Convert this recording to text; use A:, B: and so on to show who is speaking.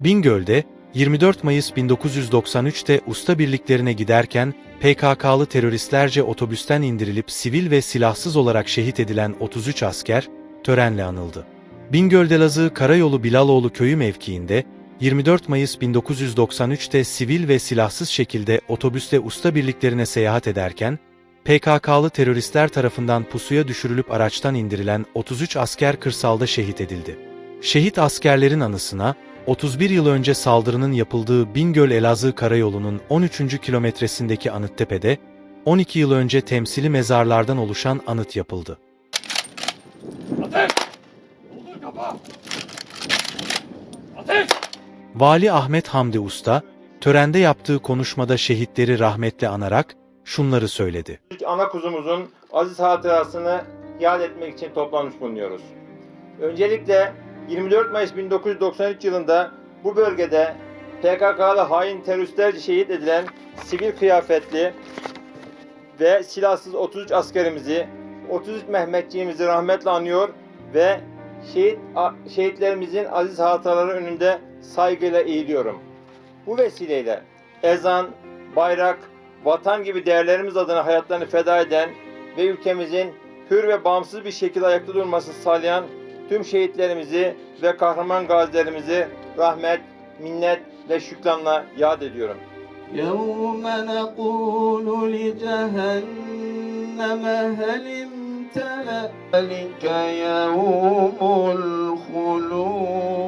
A: Bingöl'de 24 Mayıs 1993'te usta birliklerine giderken PKK'lı teröristlerce otobüsten indirilip sivil ve silahsız olarak şehit edilen 33 asker törenle anıldı. Bingöl'de Lazı Karayolu Bilaloğlu köyü mevkiinde 24 Mayıs 1993'te sivil ve silahsız şekilde otobüste usta birliklerine seyahat ederken PKK'lı teröristler tarafından pusuya düşürülüp araçtan indirilen 33 asker kırsalda şehit edildi. Şehit askerlerin anısına 31 yıl önce saldırının yapıldığı Bingöl-Elazığ Karayolu'nun 13. kilometresindeki Anıttepe'de 12 yıl önce temsili mezarlardan oluşan anıt yapıldı.
B: Ateş! Ateş!
A: Vali Ahmet Hamdi Usta, törende yaptığı konuşmada şehitleri rahmetle anarak şunları söyledi.
C: Ana kuzumuzun aziz hatırasını yad etmek için toplanmış bulunuyoruz. Öncelikle 24 Mayıs 1993 yılında bu bölgede PKK'lı hain teröristlerce şehit edilen sivil kıyafetli ve silahsız 33 askerimizi, 33 Mehmetçiğimizi rahmetle anıyor ve şehit şehitlerimizin aziz hatıraları önünde saygıyla eğiliyorum. Bu vesileyle ezan, bayrak, vatan gibi değerlerimiz adına hayatlarını feda eden ve ülkemizin hür ve bağımsız bir şekilde ayakta durmasını sağlayan tüm şehitlerimizi ve kahraman gazilerimizi rahmet, minnet ve şükranla yad ediyorum.
D: يوم نقول لجهنم هل امتلأ ذلك يوم الخلود